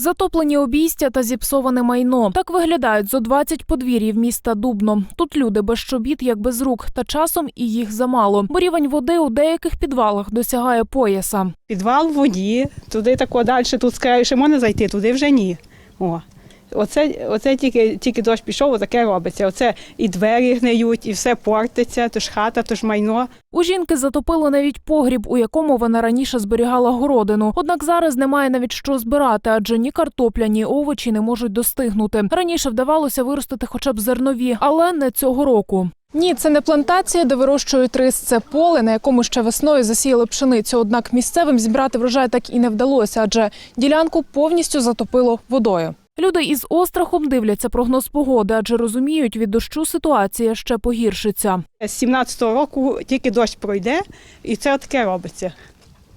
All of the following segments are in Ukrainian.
Затоплені обійстя та зіпсоване майно. Так виглядають зо 20 подвір'їв міста Дубно. Тут люди без чобіт, як без рук, та часом і їх замало. Бо рівень води у деяких підвалах досягає пояса. Підвал в воді, туди тако далі, тут скажеш, можна зайти, туди вже ні. О. Оце, оце тільки, тільки дощ пішов, таке робиться. Оце і двері гниють, і все портиться, то ж хата, то ж майно. У жінки затопило навіть погріб, у якому вона раніше зберігала городину. Однак зараз немає навіть що збирати, адже ні картопля, ні овочі не можуть достигнути. Раніше вдавалося виростити хоча б зернові, але не цього року. Ні, це не плантація, де вирощують рис. Це поле, на якому ще весною засіяли пшеницю. Однак місцевим зібрати врожай так і не вдалося, адже ділянку повністю затопило водою. Люди із острахом дивляться прогноз погоди, адже розуміють, від дощу ситуація ще погіршиться. З 17-го року тільки дощ пройде, і це таке робиться.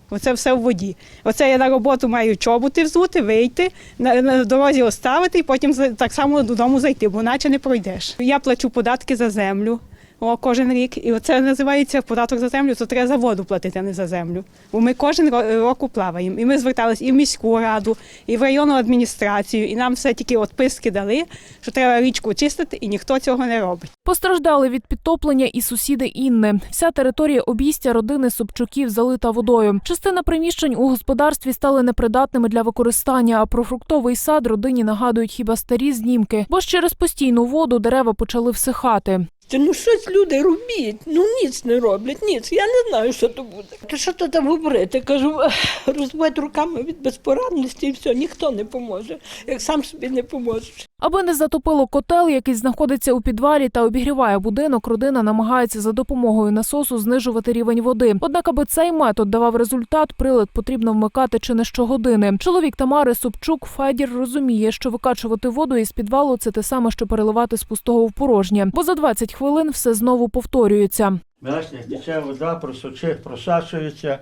Оце все в воді. Оце я на роботу маю чоботи взути, вийти, на, на дорозі оставити і потім так само додому зайти, бо наче не пройдеш. Я плачу податки за землю о, кожен рік. І оце називається податок за землю, то треба за воду платити, а не за землю. Бо ми кожен ро- року плаваємо. І ми зверталися і в міську раду, і в районну адміністрацію, і нам все тільки отписки дали, що треба річку чистити, і ніхто цього не робить. Постраждали від підтоплення і сусіди Інни. Вся територія обійстя родини Собчуків залита водою. Частина приміщень у господарстві стали непридатними для використання. А про фруктовий сад родині нагадують хіба старі знімки, бо ж через постійну воду дерева почали всихати. Та ну щось люди робіть, ну ніц не роблять, ніц. Я не знаю, що то буде. То що то там говорити? Кажу, розводь руками від безпорадності і все, ніхто не поможе, як сам собі не поможеш. Аби не затопило котел, який знаходиться у підвалі та обігріває будинок, родина намагається за допомогою насосу знижувати рівень води. Однак, аби цей метод давав результат, прилад потрібно вмикати чи не щогодини. Чоловік Тамари Собчук Федір розуміє, що викачувати воду із підвалу це те саме, що переливати з пустого в порожнє, бо за 20 хвилин все знову повторюється. Бачите, тече вода, просочи, просачується,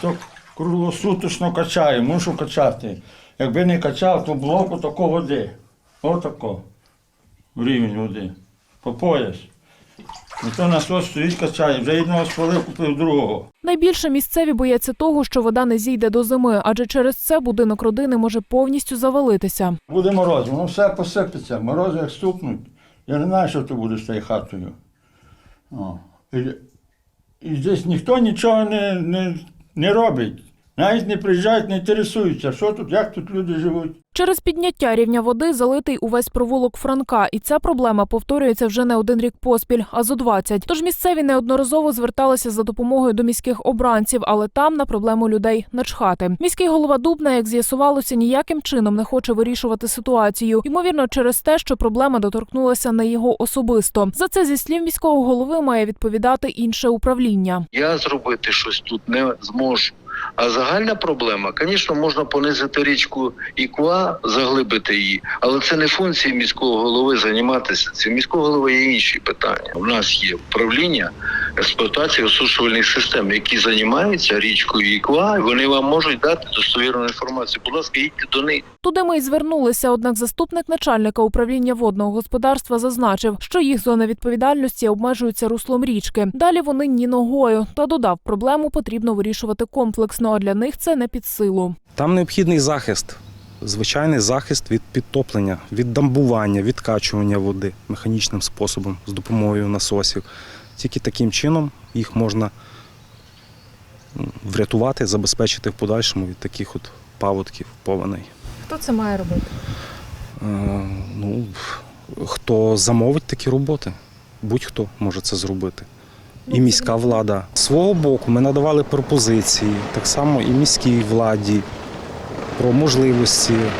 то круглосуточно качає, мушу качати. Якби не качав, то блоку тако води. Отако. Рівень води. По пояс. І то насос стоїть качає. Вже одного спалив, купив другого. Найбільше місцеві бояться того, що вода не зійде до зими, адже через це будинок родини може повністю завалитися. Буде мороз, воно все посипеться. Морози як стукнуть. Я не знаю, що то буде з тією хатою. О. І, і здесь ніхто нічого не, не, не робить. Навіть не приїжджають, не інтересуються, що тут, як тут люди живуть. Через підняття рівня води залитий увесь провулок Франка, і ця проблема повторюється вже не один рік поспіль, а зо 20. Тож місцеві неодноразово зверталися за допомогою до міських обранців, але там на проблему людей начхати. Міський голова Дубна, як з'ясувалося, ніяким чином не хоче вирішувати ситуацію. Ймовірно, через те, що проблема доторкнулася не його особисто. За це зі слів міського голови має відповідати інше управління. я зробити щось тут не зможу. А загальна проблема, звісно, можна понизити річку Іква, заглибити її, але це не функція міського голови займатися цим. Міського голови є інші питання. У нас є управління експлуатації осушувальних систем, які займаються річкою Іква, вони вам можуть дати достовірну інформацію. Будь ласка, їдьте до них. Туди ми й звернулися. Однак заступник начальника управління водного господарства зазначив, що їх зона відповідальності обмежується руслом річки. Далі вони ні ногою та додав, проблему потрібно вирішувати комплексно. А для них це не під силу. Там необхідний захист, звичайний захист від підтоплення, від дамбування, відкачування води механічним способом з допомогою насосів. Тільки таким чином їх можна врятувати, забезпечити в подальшому від таких от паводків, повеней. Хто це має робити? Е, Ну, хто замовить такі роботи, будь-хто може це зробити. І міська влада. З свого боку ми надавали пропозиції, так само і міській владі про можливості е,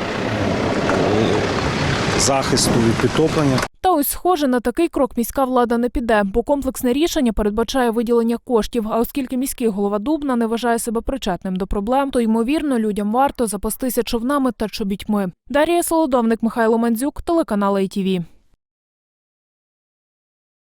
захисту від підтоплення. Ось, схоже, на такий крок міська влада не піде, бо комплексне рішення передбачає виділення коштів. А оскільки міський голова Дубна не вважає себе причетним до проблем, то ймовірно людям варто запастися човнами та чобітьми. Дарія Солодовник, Михайло Мандзюк, телеканал ITV.